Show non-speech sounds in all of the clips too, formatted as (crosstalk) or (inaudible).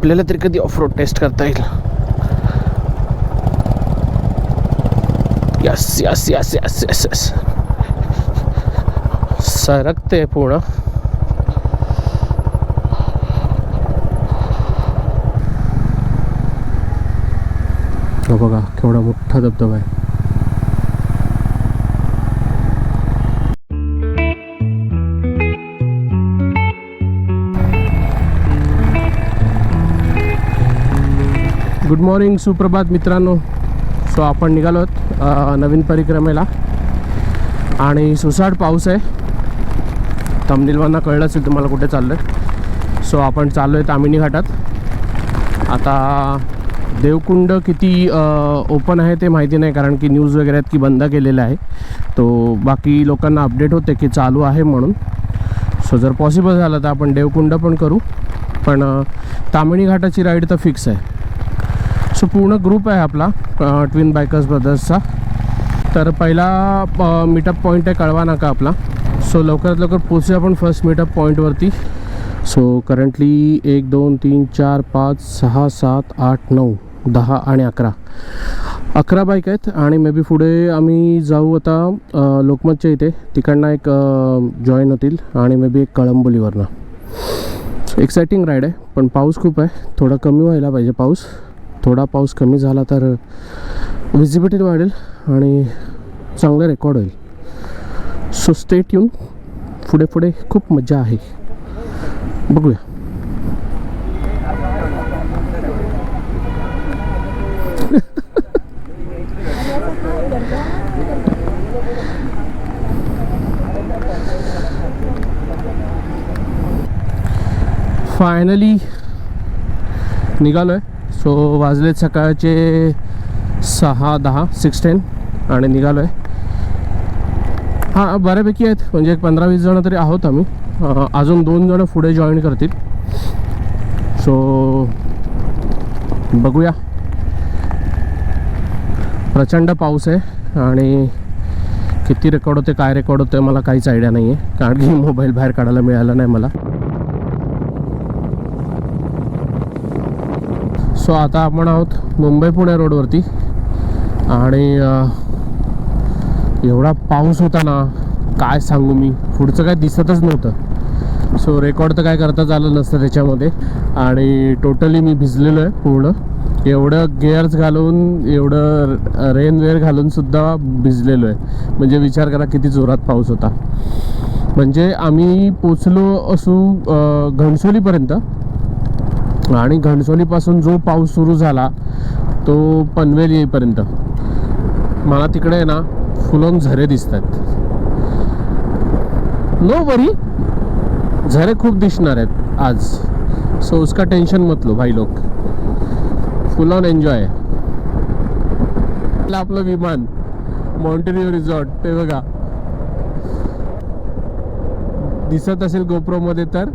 आपल्याला तरी कधी ऑफ रोड टेस्ट करता येईल? Yes yes yes yes yes yes सरकते पूर्ण. हो बघा केवढा मोठा धबधबा आहे. गुड मॉर्निंग सुप्रभात मित्रांनो. सो आपण निघालो आहोत नवीन परिक्रमेला. आणि सुसाट पाऊस आहे. तमनिलवांना कळलं असेल तुम्हाला कुठे चाललं आहे सो आपण चाललो आहे तामिनी घाटात. आता देवकुंड किती ओपन आहे ते माहिती नाही कारण की न्यूज वगैरे आहेत की बंद केलेलं आहे. तो बाकी लोकांना अपडेट होते की चालू आहे म्हणून. सो जर पॉसिबल झालं तर आपण देवकुंड पण करू. पण तामिणी घाटाची राईड तर फिक्स आहे. सो पूर्ण ग्रुप आहे आपला ट्विन बायकर्स ब्रदर्सचा तर पहिला मीटअप पॉईंट आहे कळवा नाका आपला. सो लवकरात लवकर पोचूया आपण फर्स्ट मीटअप पॉईंटवरती सो करंटली एक दोन तीन चार पाच सहा सात आठ नऊ दहा आणि अकरा. अकरा बाईक आहेत आणि मे बी पुढे आम्ही जाऊ आता लोकमतच्या इथे. तिकडनं एक जॉईन होतील आणि मे बी एक कळंबोलीवरनं. एक्सायटिंग राईड आहे पण पाऊस खूप आहे. थोडा कमी व्हायला पाहिजे पाऊस. थोडा पाऊस कमी झाला तर विजिबिलिटी वाढेल आणि चांगलं रेकॉर्ड होईल. सो स्टेट येऊन पुढे पुढे खूप मजा आहे. बघूया. फायनली निघालो आहे सो वाजलेत सकाळचे सहा दहा सिक्स टेन आणि निघालो आहे हां बऱ्यापैकी आहेत. म्हणजे एक पंधरा वीस जणं तरी आहोत आम्ही. अजून दोन जणं पुढे जॉईन करतील. सो बघूया. प्रचंड पाऊस आहे आणि किती रेकॉर्ड होते काय रेकॉर्ड होते मला काहीच आयडिया नाही आहे कारण की (laughs) मोबाईल बाहेर काढायला मिळाला नाही मला. सो आता आपण आहोत मुंबई पुणे रोडवरती. आणि एवढा पाऊस होता ना काय सांगू मी पुढचं काय दिसतच नव्हतं. सो रेकॉर्ड तर काय करताच आलं नसतं त्याच्यामध्ये. आणि टोटली मी भिजलेलो आहे पूर्ण. एवढं गेअर्स घालून एवढं रेनवेअर घालूनसुद्धा भिजलेलो आहे. म्हणजे विचार करा किती जोरात पाऊस होता. म्हणजे आम्ही पोचलो असू घनसोलीपर्यंत. घणसोलीपर्यंत आणि घणसोलीपासून जो पाऊस सुरू झाला तो पनवेल येईपर्यंत. मला तिकडे आहे ना फुलोन झरे दिसत आहेत नो वरी झरे खूप दिसणार आहेत आज. सो उसका टेन्शन मत लो भाई लोक. फुल ऑन एन्जॉय आपलं विमान माउंटेनियर रिसॉर्ट ते बघा. दिसत असेल गोप्रोमध्ये तर.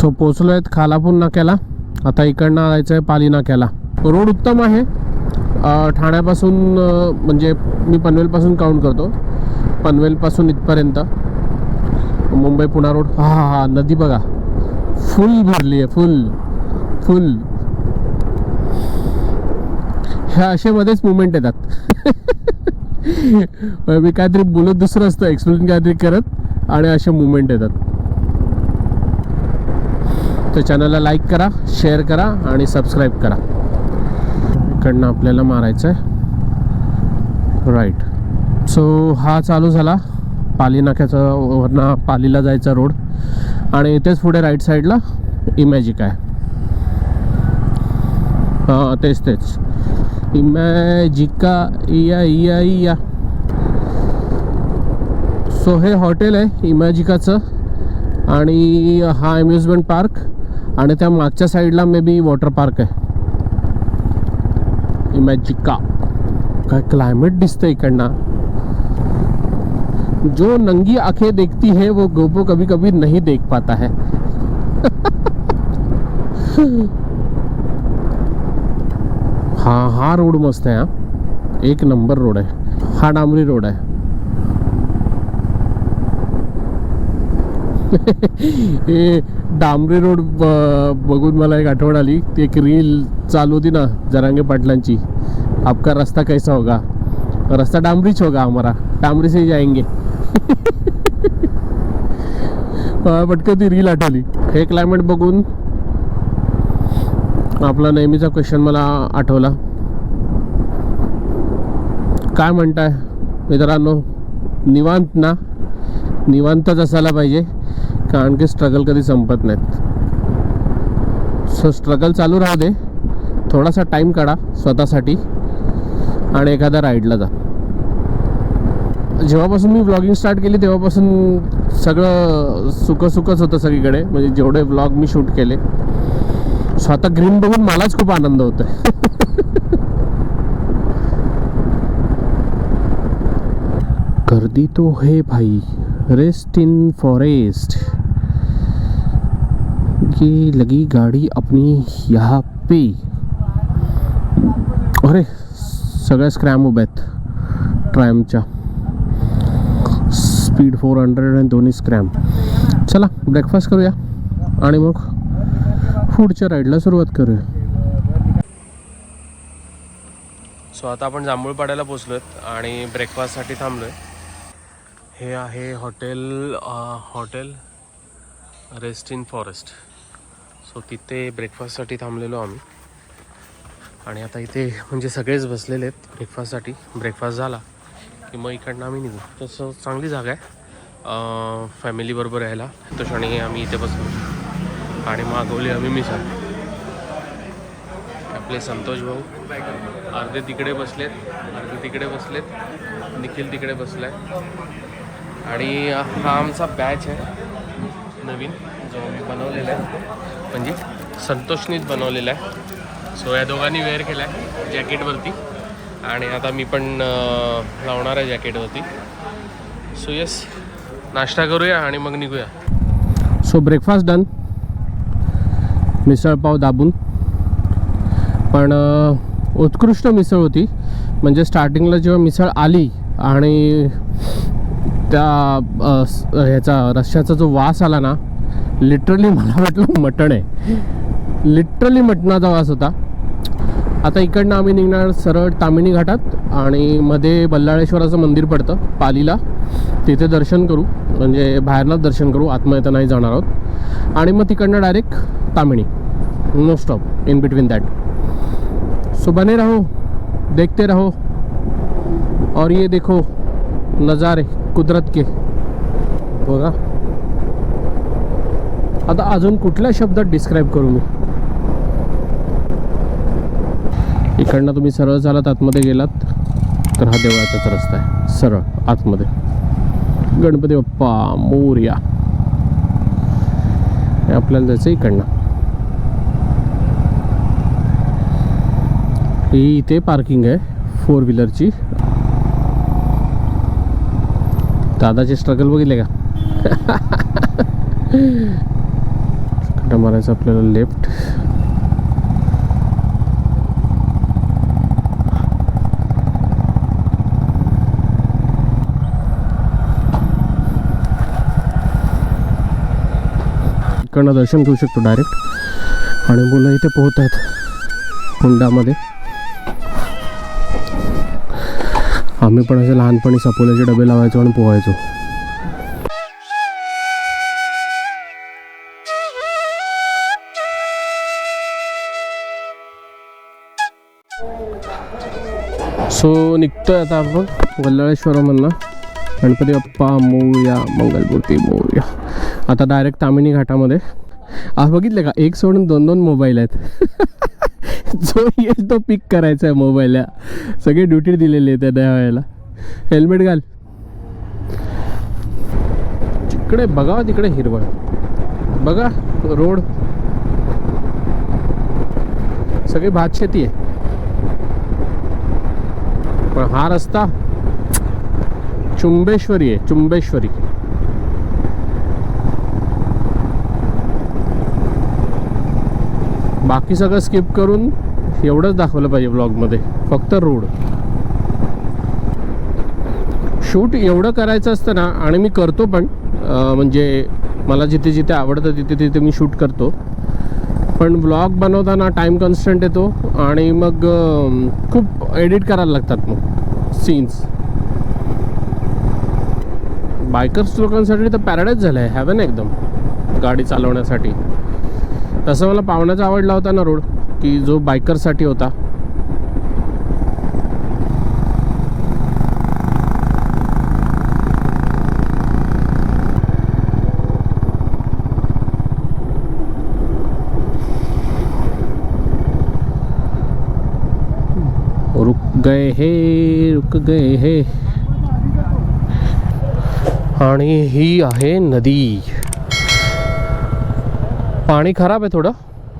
सो पोचलो आहेत खालापूर नाक्याला आता इकडनं जायचं आहे पाली नाक्याला रोड उत्तम आहे. ठाण्यापासून म्हणजे मी पनवेलपासून काउंट करतो. पनवेलपासून इथपर्यंत. मुंबई पुणा रोड. हा हा हा नदी बघा. फुल भरली आहे फुल. फुल. ह्या असे मध्येच मुवमेंट येतात. (laughs) मी काहीतरी बोलत दुसरं असतं एक्सप्लेन काहीतरी करत आणि असे मुवमेंट येतात. तर चॅनलला लाईक करा शेअर करा आणि सबस्क्राईब करा. इकडनं आपल्याला मारायचं आहे राईट सो हा चालू झाला. पाली नाक्याचा वरनं पालीला जायचा रोड आणि इथेच पुढे राईट साईडला इमॅजिक आहे. हां तेच तेच. इमॅजिका इया इया इया सो हे हॉटेल आहे इमॅजिकाचं आणि हा अम्युजमेंट पार्क आणि त्या मागच्या साईडला मे बी वॉटर पार्क आहे. इमॅजिका काय क्लायमेट दिसतंय इकडनं. जो नंगी आंखें देखती है वो गोपो कभी कभी नहीं देख पाता है. (laughs) हाँ हा रोड मस्त आहे हा. एक नंबर रोड आहे हा. डांबरी रोड आहे हे डांबरी रोड ब- बघून मला एक आठवण आली. ती एक रील चालू होती ना जरांगे पाटलांची. आपका रस्ता कैसा होगा? रस्ता डांबरीच होगा हमारा डांबरी से ही जाएंगे. पटकन ती रील आठवली. हे क्लायमेट बघून आपला नेहमीचा क्वेश्चन मला आठवला. काय म्हणताय? मित्रांनो निवांत ना? निवांतच असायला पाहिजे. कारण की स्ट्रगल कधी संपत नाहीत. सो स्ट्रगल चालू राहू दे. थोडासा टाईम काढा स्वतःसाठी आणि एखाद्या राईडला जा. जेव्हापासून मी ब्लॉगिंग स्टार्ट केली तेव्हापासून सगळं सुख सुखच होतं सगळीकडे. म्हणजे जेवढे ब्लॉग मी शूट केले. स्वतः ग्रीन बघून मलाच खूप आनंद होतोय. गर्दी तो है भाई. Rest in forest. ये लगी गाड़ी अपनी यहाँ पे। अरे सगळ्या स्क्रॅम उभ्या आहेत ट्रॅमच्या। स्पीड फोर हंड्रेड आणि दोन्ही स्क्रॅम चला ब्रेकफास्ट करूया आणि मग पुढच्या राईडला सुरुवात करूया. सो आता आपण जांभूळपाड्याला पोचलोत आणि ब्रेकफास्टसाठी थांबलो आहे हे आहे hotel hotel rest in forest. So तिथे ब्रेकफास्टसाठी थांबलेलो आम्ही. आणि आता इथे म्हणजे सगळेच बसलेले आहेत ब्रेकफास्टसाठी. ब्रेकफास्ट झाला की मग इकडनं आम्ही निघू. तसं चांगली जागा आहे. फॅमिलीबरोबर यायला. तो क्षणी आम्ही इथे बसलो. आणि मागवली आम्ही मिसळ. आपले संतोष भाऊ अर्धे तिकडे बसलेत. अर्धे तिकडे बसलेत. निखिल तिकडे बसलाय. आणि हा आमचा बॅच आहे. नवीन जो मी बनवलेला आहे. म्हणजे संतोषनीच बनवलेला आहे. सो या दोघांनी वेअर केला आहे जॅकेटवरती आणि आता मी पण लावणार आहे जॅकेटवरती सो येस नाश्ता करूया आणि मग निघूया. सो ब्रेकफास्ट डन मिसळपाव दाबून. पण उत्कृष्ट मिसळ होती. म्हणजे स्टार्टिंगला जेव्हा मिसळ आली आणि त्या ह्याचा रश्श्याचा जो वास आला ना लिटरली मला वाटलं मटण आहे. लिटरली मटणाचा वास होता. आता इकडनं आम्ही निघणार सरळ तामिणी घाटात आणि मध्ये बल्लाळेश्वराचं मंदिर पडतं पालीला. तिथे दर्शन करू म्हणजे बाहेरनंच दर्शन करू आतमध्ये नाही जाणार आहोत. आणि मग तिकडनं direct Tamhini no stop in between that so बने रहो देखते रहो. और ये देखो नज़ारे. कुदरत के. बघा. आता अजून कुठल्या शब्दात डिस्क्राईब करू मी? इकडनं तुम्ही सरळ चालत आतमध्ये गेलात तर हा देवळाचाच रस्ता आहे. सरळ आतमध्ये. गणपती बाप्पा मोर्या. हे आपल्याला जायचं इकडनं. ही इथे पार्किंग आहे फोर व्हीलरची दादाचे स्ट्रगल बघितले का? इकडं मारायचं आपल्याला लेफ्ट इकडनं दर्शन घेऊ शकतो डायरेक्ट आणि मुलं इथे पोहत आहेत. हुंडामध्ये. आम्ही पण असे लहानपणी सपोल्याचे डबे लावायचो आणि पोहायचो. सो निघतोय आता आपण वल्लाळेश्वरमधनं गणपती बाप्पा मोर्या मंगलमूर्ती मोर्या आता डायरेक्ट तामिनी घाटामध्ये. आज बघितले का? एक सोडून दोन दोन मोबाईल आहेत. (laughs) (laughs) जो येईल तो पिक करायचा आहे मोबाईल सगळे ड्युटी दिलेली आहे त्या त्या वेळेला. हेल्मेट घाल. तिकडे बघा तिकडे हिरवळ. बघा रोड. सगळी भात शेती आहे. पण हा रस्ता चुंबेश्वरी आहे चुंबेश्वरी. बाकी सगळं स्किप करून एवढंच दाखवलं पाहिजे ब्लॉगमध्ये फक्त रोड शूट एवढं करायचं असतं ना आणि मी करतो पण म्हणजे मला जिथे जिथे आवडतं तिथे तिथे मी शूट करतो. पण ब्लॉग बनवताना टाईम कन्स्टंट येतो आणि मग खूप एडिट करायला लागतात मग सीन्स बायकर्स लोकांसाठी तर पॅराडाईज झालं आहे हॅवन एकदम गाडी चालवण्यासाठी. तसं मला पाहुण्याचा आवडला होता ना रोड की जो बायकरसाठी होता. रुक गए हे रुक गए हे. आणि ही आहे नदी. पाणी खराब आहे थोडं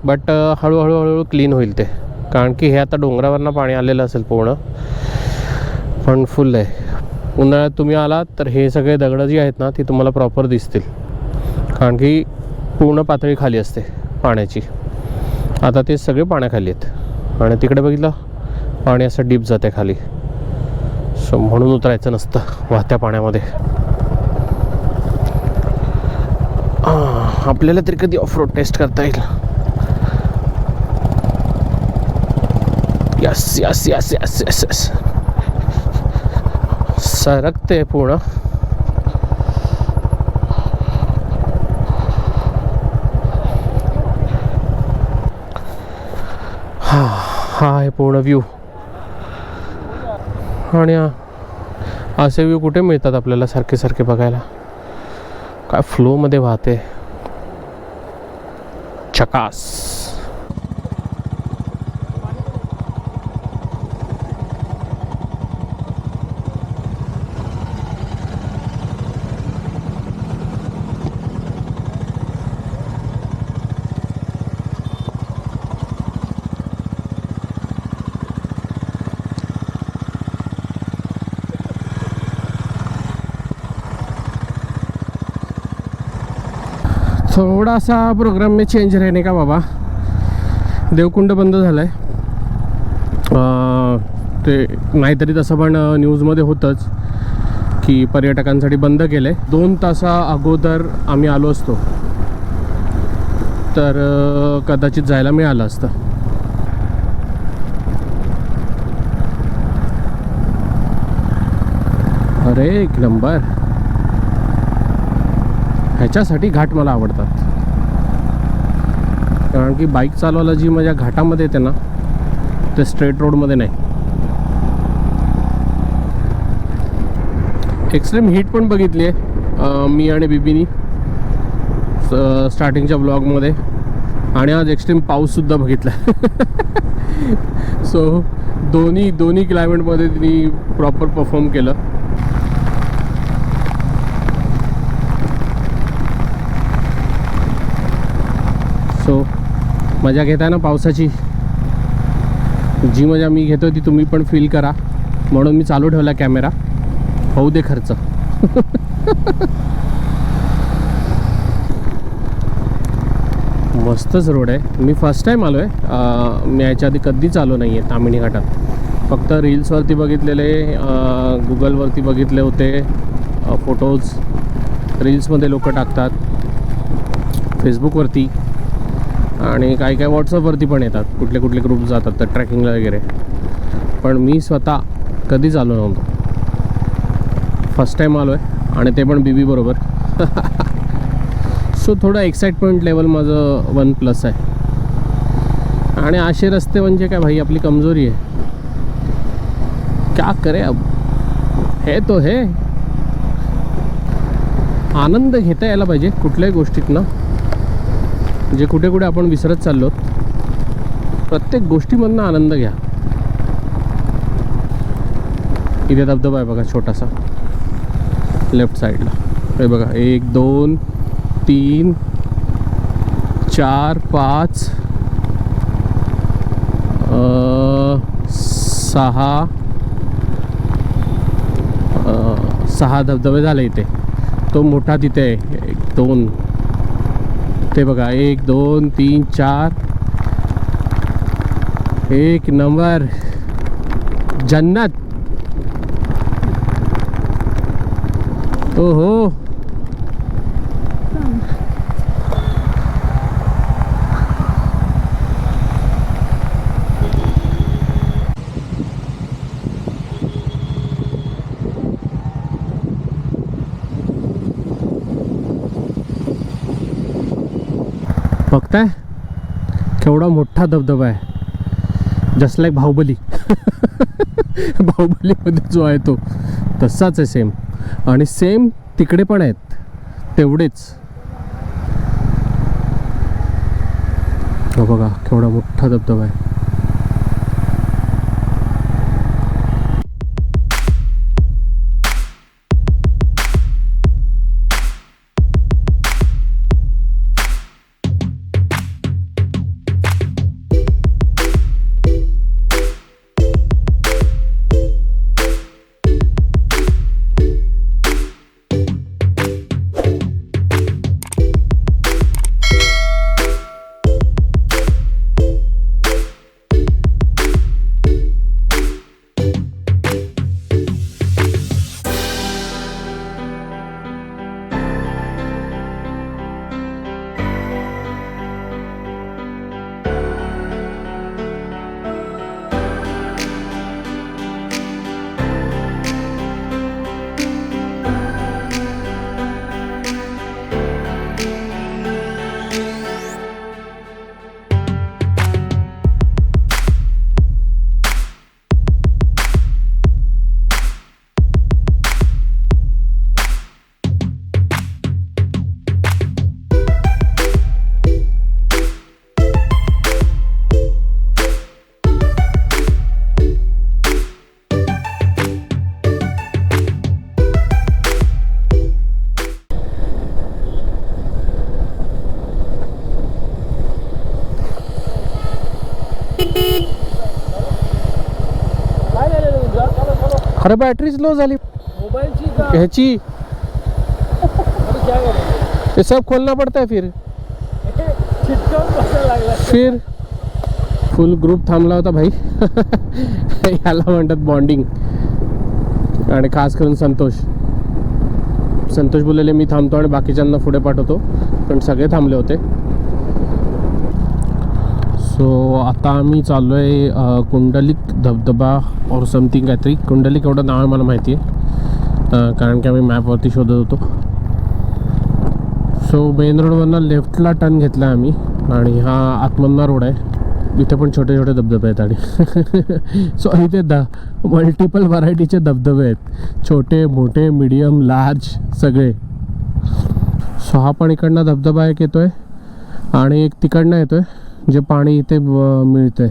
बट हळूहळू हळूहळू क्लीन होईल ते. कारण की हे आता डोंगरावरनं पाणी आलेलं असेल पूर्ण. पण फुल आहे. उन्हाळ्यात तुम्ही आलात तर हे सगळे दगडं जी आहेत ना ती तुम्हाला प्रॉपर दिसतील. कारण की पूर्ण पातळी खाली असते पाण्याची. आता ते सगळे पाण्याखाली आहेत. आणि तिकडे बघितलं पाणी असं डीप जाते खाली. सो म्हणून उतरायचं नसतं वाहत्या पाण्यामध्ये. हां आपल्याला तरी कधी ऑफ रोड टेस्ट करता येईल? Yes yes yes yes yes yes सरकते पूर्ण हा हा आहे पूर्ण व्ह्यू आणि असे व्ह्यू कुठे मिळतात आपल्याला सारखे सारखे बघायला? काय फ्लोमध्ये वाहते? चकास थोड़ा सा प्रोग्राम में चेंज रहने का बाबा? देवकुंड बंद झालं आहे ते नाहीतरी तसं पण न्यूजमध्ये होतंच की पर्यटकांसाठी बंद केलं आहे दोन तासा अगोदर आम्ही आलो असतो. तर कदाचित जायला मिळालं असतं. अरे एक नंबर ह्याच्यासाठी घाट मला आवडतात. कारण की बाईक चालवायला जी मजा घाटामध्ये येते ना ते स्ट्रेट रोडमध्ये नाही. एक्स्ट्रीम हीट पण बघितली आहे मी आणि बिबीनी स्टार्टिंगच्या ब्लॉगमध्ये आणि आज एक्स्ट्रीम पाऊससुद्धा बघितला. (laughs) सो दोन्ही दोन्ही क्लायमेटमध्ये तिने प्रॉपर परफॉर्म केलं सो मजा घेताय ना पावसाची? जी मजा मी घेतो ती तुम्ही पण फील करा. म्हणून मी चालू ठेवला कॅमेरा होऊ दे खर्च. मस्तच रोड आहे. मी फर्स्ट टाईम आलो आहे मी याच्या आधी कधीच आलो नाही आहे तामिणी घाटात. फक्त रील्सवरती बघितलेले गुगलवरती बघितले होते फोटोज रील्समध्ये लोक टाकतात. फेसबुकवरती आणि काही काही व्हॉट्सअपवरती पण येतात. कुठले कुठले ग्रुप जातात तर ट्रॅकिंगला वगैरे. पण मी स्वतः कधीच आलो नव्हतो. फर्स्ट टाईम आलो आहे आणि ते पण बीबी बरोबर. (laughs) सो थोडं एक्साइटमेंट लेवल माझं वन प्लस आहे. आणि असे रस्ते म्हणजे काय भाई? आपली कमजोरी आहे. क्या करे अब? हे तो हे. आनंद घेता यायला पाहिजे कुठल्याही गोष्टीतनं. जे कुठे कुठे आपण विसरत चाललो प्रत्येक गोष्टीमधनं आनंद घ्या. इथे धबधबा आहे बघा छोटासा. लेफ्ट साईडला हे बघा एक दोन तीन चार पाच सहा सहा धबधबे झाले इथे. तो मोठा तिथे आहे. एक दोन ते बघा एक दोन तीन चार. एक नंबर. जन्नत. ओहो. बघताय? केवढा मोठा धबधबा आहे. Just like Baahubali. (laughs) बाहुबलीमध्ये जो आहे तो तसाच आहे सेम आणि सेम तिकडे पण आहेत. तेवढेच. बघा केवढा मोठा धबधबा आहे. अरे बॅटरीच लो झाली. ह्याची. ते सब खोलना पडता है फिर फिर. फुल ग्रुप थांबला होता भाई. (laughs) याला म्हणतात बॉन्डिंग आणि खास करून संतोष. संतोष बोललेले मी थांबतो आणि बाकीच्यांना पुढे पाठवतो. पण सगळे थांबले होते. सो आता आम्ही चाललो आहे कुंडलिक धबधबा और समथिंग काहीतरी. कुंडलिक एवढं नाव आहे मला माहिती आहे कारण की आम्ही मॅपवरती शोधत होतो. सो मेन रोडवरनं लेफ्टला टर्न घेतला आम्ही आणि हा आत्मन्ना रोड आहे. इथे पण छोटे छोटे धबधबे आहेत आणि (laughs) सो इथे द मल्टिपल व्हरायटीचे धबधबे आहेत. छोटे मोठे मीडियम लार्ज सगळे. सो हा पण इकडनं धबधबा एक येतो आहे आणि एक तिकडनं येतो आहे जे पाणी इथे ब- मिळतंय.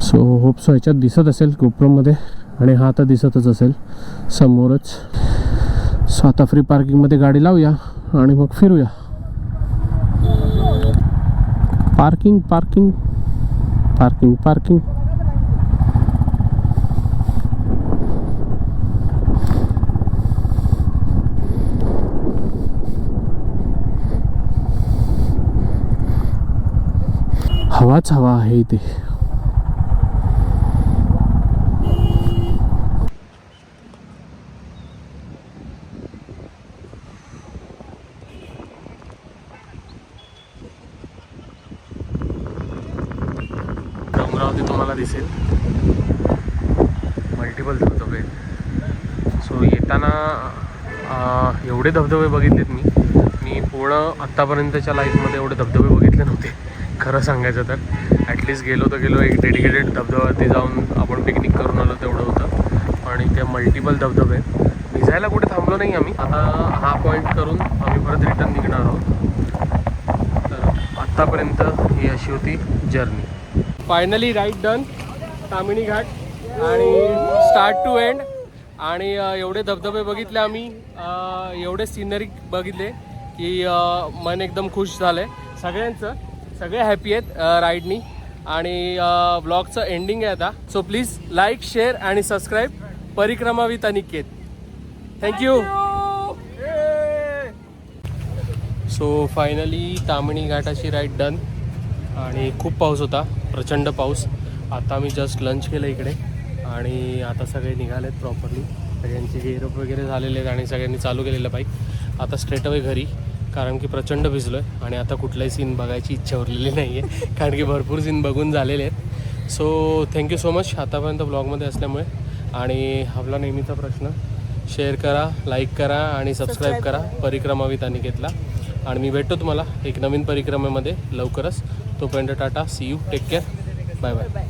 सो होप सो ह्याच्यात दिसत असेल गोप्रोमध्ये आणि हा तर दिसतच असेल समोरच. सो आता फ्री पार्किंगमध्ये गाडी लावूया आणि मग फिरूया. पार्किंग पार्किंग पार्किंग पार्किंग हवाच हवा आहे इथे. डोंगरावरती तुम्हाला दिसेल. मल्टिपल धबधबे. सो येताना एवढे धबधबे बघितलेत मी. मी पूर्ण आत्तापर्यंतच्या लाईफमध्ये एवढे धबधबे बघितले नव्हते. खरं सांगायचं तर ॲटलिस्ट गेलो तर गेलो एक डेडिकेटेड धबधब्यावरती जाऊन आपण पिकनिक करून आलो तेवढं होतं. आणि ते मल्टिपल धबधबे. भिजायला कुठे थांबलो नाही आम्ही. आता हा पॉईंट करून आम्ही परत रिटर्न निघणार आहोत. तर आत्तापर्यंत ही अशी होती journey finally right done Tamhini Ghat. आणि स्टार्ट टू एंड आणि एवढे धबधबे बघितले आम्ही. एवढे सिनरी बघितले की मन एकदम खुश झालं आहे सगळ्यांचं सगळे हॅपी आहेत राईडनी. आणि ब्लॉगचं एंडिंग आहे आता. सो प्लीज लाईक शेअर आणि subscribe Parikrama with Aniket. Thank you so finally Tamhini घाटाची राईड डन आणि खूप पाऊस होता प्रचंड पाऊस. आता मी जस्ट लंच केलं इकडे. आणि आता सगळे निघालेत प्रॉपरली सगळ्यांचे गेअरअप वगैरे झालेले आहेत आणि सगळ्यांनी चालू केलेलं बाईक आता स्ट्रेट अवे घरी. कारण की प्रचंड भिजलो आहे आणि आता कुठलाही सीन बघायची इच्छा उरलेली नाही आहे कारण की भरपूर सीन बघून झालेले आहेत. सो थँक्यू सो मच आतापर्यंत ब्लॉगमध्ये असल्यामुळे. आणि आपला नेहमीचा प्रश्न. शेअर करा लाईक करा आणि सबस्क्राईब करा. परिक्रमा विथ अनिकेतला. आणि मी भेटतो तुम्हाला एक नवीन परिक्रमेमध्ये लवकरच. तोपर्यंत Tata. See you take care bye bye